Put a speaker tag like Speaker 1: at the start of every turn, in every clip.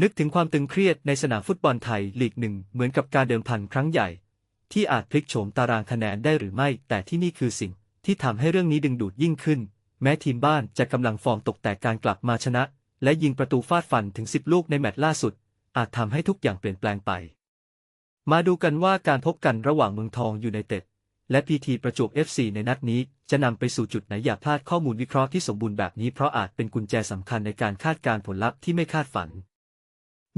Speaker 1: นึกถึงความตึงเครียดในสนามฟุตบอลไทยลีกหนึ่งเหมือนกับการเดิมพันครั้งใหญ่ ที่อาจพลิกโฉมตารางคะแนนได้หรือไม่ แต่ที่นี่คือสิ่งที่ทำให้เรื่องนี้ดึงดูดยิ่งขึ้น แม้ทีมบ้านจะกำลังฟอร์มตกแต่การกลับมาชนะ และยิงประตูฟาดฟันถึง 10 ลูกในแมตช์ล่าสุด อาจทำให้ทุกอย่างเปลี่ยนแปลงไป มาดูกันว่าการพบกันระหว่างเมืองทองอยูไนเต็ดและพีทีประจวบ FC ในนัดนี้จะนำไปสู่จุดไหนอย่าพลาดข้อมูลวิเคราะห์ที่สมบูรณ์แบบนี้เพราะอาจเป็นกุญแจสำคัญในการคาดการณ์ผลลัพธ์ที่ไม่คาดฝัน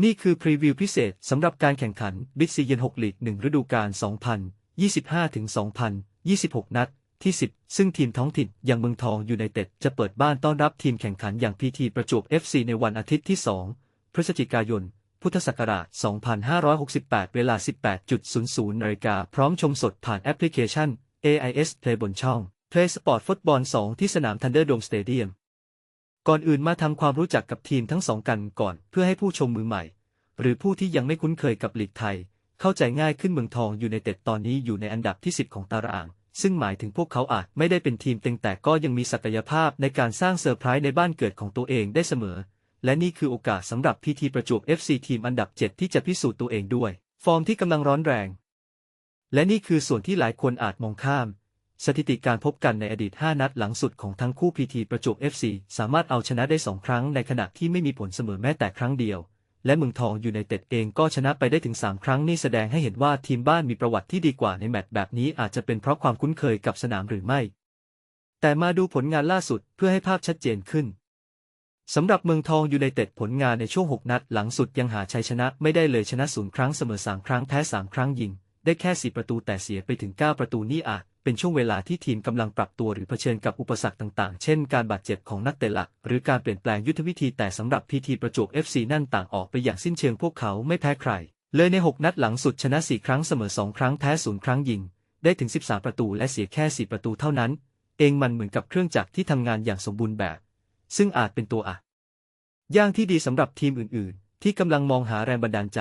Speaker 1: นี่คือพรีวิวพิเศษสำหรับการแข่งขันบิ๊กซีเย็น6ลีก1ฤดูกาล 2025-2026 นัดที่ 10 ซึ่งทีมท้องถิ่นอย่างเมืองทองยูไนเต็ดจะเปิดบ้านต้อนรับทีมแข่งขันอย่างพีทีประจวบ FC ในวันอาทิตย์ที่ 2 พฤศจิกายน พุทธศักราช 2568 เวลา 18.00นาฬิกาพร้อมชมสดผ่านแอปพลิเคชัน AIS Play บนช่อง Play Sport Football 2 ที่สนาม Thunderdome Stadium ก่อนอื่นมาทำความรู้จักกับทีมทั้งสองกันก่อนเพื่อให้ผู้ชมมือใหม่ หรือผู้ที่ยังไม่คุ้นเคยกับลีกไทย เข้าใจง่ายขึ้นเมืองทองอยูไนเต็ดตอนนี้อยู่ในอันดับที่ 10 ของตาราง ซึ่งหมายถึงพวกเขาอาจไม่ได้เป็นทีมเต็งแต่ก็ยังมีศักยภาพในการสร้างเซอร์ไพรส์ในบ้านเกิดของตัวเองได้เสมอ และนี่คือโอกาสสำหรับพีทีประจวบ FC ทีมอันดับ 7 ที่จะพิสูจน์ตัวเองด้วย ฟอร์มที่กำลังร้อนแรง และนี่คือส่วนที่หลายคนอาจมองข้าม สถิติการพบกันในอดีต 5 นัดหลังสุดของทั้งคู่พีทีประจวบ FC สามารถเอาชนะได้ 2 ครั้งในขณะที่ไม่มีผลเสมอแม้แต่ครั้งเดียว และเมืองทองอยูไนเต็ดเองก็ชนะไปได้ถึง 3 ครั้งนี่แสดงให้เห็นว่าทีมบ้านมีประวัติที่ดีกว่าในแมตช์แบบนี้อาจจะเป็นเพราะความคุ้นเคยกับสนามหรือไม่ แต่มาดูผลงานล่าสุดเพื่อให้ภาพชัดเจนขึ้นสำหรับเมืองทองยูไนเต็ดผลงานในช่วง 6 นัดหลังสุดยังหาชัยชนะไม่ได้เลยชนะศูนย์ครั้งเสมอ 3 ครั้งแพ้ 3 ครั้งยิง ได้แค่ 4 ประตูแต่เสียไปถึง 9 ประตูนี่อาจ เป็นช่วงเวลาที่ทีมกำลังปรับตัวหรือเผชิญกับอุปสรรคต่างๆ เช่นการบาดเจ็บของนักเตะหลัก หรือการเปลี่ยนแปลงยุทธวิธีแต่สำหรับพีทีประจวบ FC นั่นต่างออกไปอย่างสิ้นเชิงพวกเขาไม่แพ้ใคร เลยใน 6 นัดหลังสุดชนะ 4 ครั้งเสมอ 2 ครั้งแพ้ 0 ครั้งยิง ได้ถึง 13 ประตูและเสียแค่ 4 ประตูเท่านั้น เองมันเหมือนกับเครื่องจักรที่ทำงานอย่างสมบูรณ์แบบ ซึ่งอาจเป็นตัวอะย่างที่ดีสำหรับทีมอื่น ๆ ที่กำลังมองหาแรงบันดาลใจ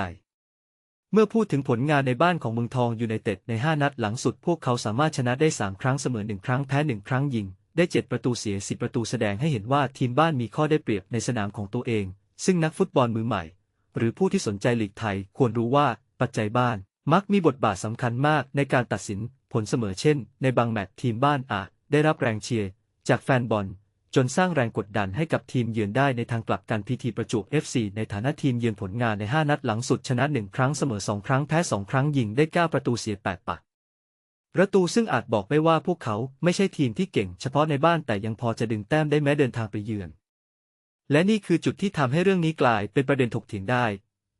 Speaker 1: เมื่อพูดถึงผลงานในบ้านของเมืองทองยูไนเต็ดใน 5 นัดหลังสุดพวกเขาสามารถชนะได้ 3 ครั้งเสมอ 1 ครั้งแพ้ 1 ครั้งยิง ได้ 7 ประตูเสีย 10 ประตูแสดงให้เห็นว่าทีมบ้านมีข้อได้เปรียบในสนามของตัวเอง ซึ่งนักฟุตบอลมือใหม่ หรือผู้ที่สนใจลีกไทยควรรู้ว่าปัจจัยบ้าน มักมีบทบาทสำคัญมากในการตัดสินผลเสมอเช่น ในบางแมตช์ทีมบ้านอาจได้รับแรงเชียร์จากแฟนบอล จนสร้างแรงกดดันให้กับทีมเยือนได้ในทางกลับกันพีทีประจวบ FC ในฐานะทีมเยือนผลงานใน 5 นัดหลังสุดชนะ 1 ครั้งเสมอ 2 ครั้งแพ้ 2 ครั้งยิงได้ 9 ประตูเสีย 8 ปักประตูซึ่งอาจบอกไม่ว่าพวกเขาไม่ใช่ทีมที่เก่งเฉพาะในบ้านแต่ยังพอจะดึงแต้มได้แม้เดินทางไปเยือน และนี่คือจุดที่ทำให้เรื่องนี้กลายเป็นประเด็นถกเถียงได้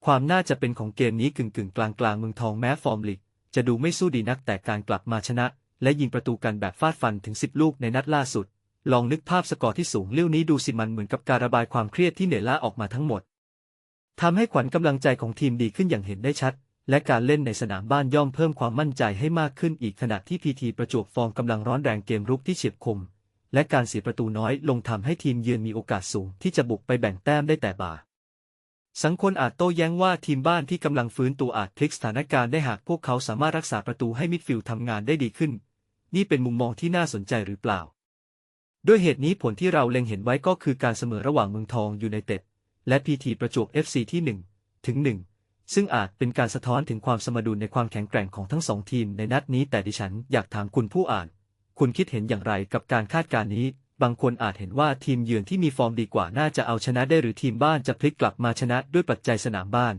Speaker 1: ความน่าจะเป็นของเกมนี้กึ่งกึ่งกลางกลางเมืองทองแม้ฟอร์มลีกจะดูไม่สู้ดีนักแต่การกลับมาชนะ และยิงประตูกันแบบฟาดฟันถึง 10 ลูกในนัดล่าสุด ลองนึกภาพสกอร์ที่สูงเลี้ยวนี้ดูสิมันเหมือนกับการระบายความเครียดที่เหนื่อยล้าออกมาทั้งหมดทำให้ขวัญกำลังใจของทีมดีขึ้นอย่างเห็นได้ชัด และการเล่นในสนามบ้านย่อมเพิ่มความมั่นใจให้มากขึ้นอีกขณะที่พีทีประจวบฟอร์มกำลังร้อนแรงเกมรุกที่เฉียบคม และการเสียประตูน้อยลงทำให้ทีมเยือนมีโอกาสสูงที่จะบุกไปแบ่งแต้มได้แต่บ่าสังคนอาจโต้แย้งว่าทีมบ้านที่กำลังฟื้นตัวอาจพลิกสถานการณ์ได้หากพวกเขาสามารถรักษาประตูให้มิดฟิลด์ทำงานได้ดีขึ้น นี่เป็นมุมมองที่น่าสนใจหรือเปล่า ด้วยเหตุนี้ผลที่เราเล็งเห็นไว้ก็คือการเสมอระหว่างเมืองทองยูไนเต็ดและพีทีประจวบ FC ที่ 1 ถึง 1 ซึ่งอาจเป็นการสะท้อนถึงความสมดุลในความแข็งแกร่งของทั้งสองทีมในนัดนี้แต่ดิฉันอยากถามคุณผู้อ่าน คุณคิดเห็นอย่างไรกับการคาดการณ์นี้ บางคนอาจเห็นว่าทีมเยือนที่มีฟอร์มดีกว่าน่าจะเอาชนะได้หรือทีมบ้านจะพลิกกลับมาชนะด้วยปัจจัยสนามบ้าน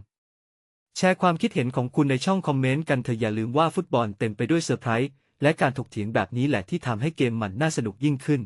Speaker 1: แชร์ความคิดเห็นของคุณในช่องคอมเมนต์กันเถอะอย่าลืมว่าฟุตบอลเต็มไปด้วยเซอร์ไพรส์และการถกเถียงแบบนี้แหละที่ทำให้เกมมันน่าสนุกยิ่งขึ้น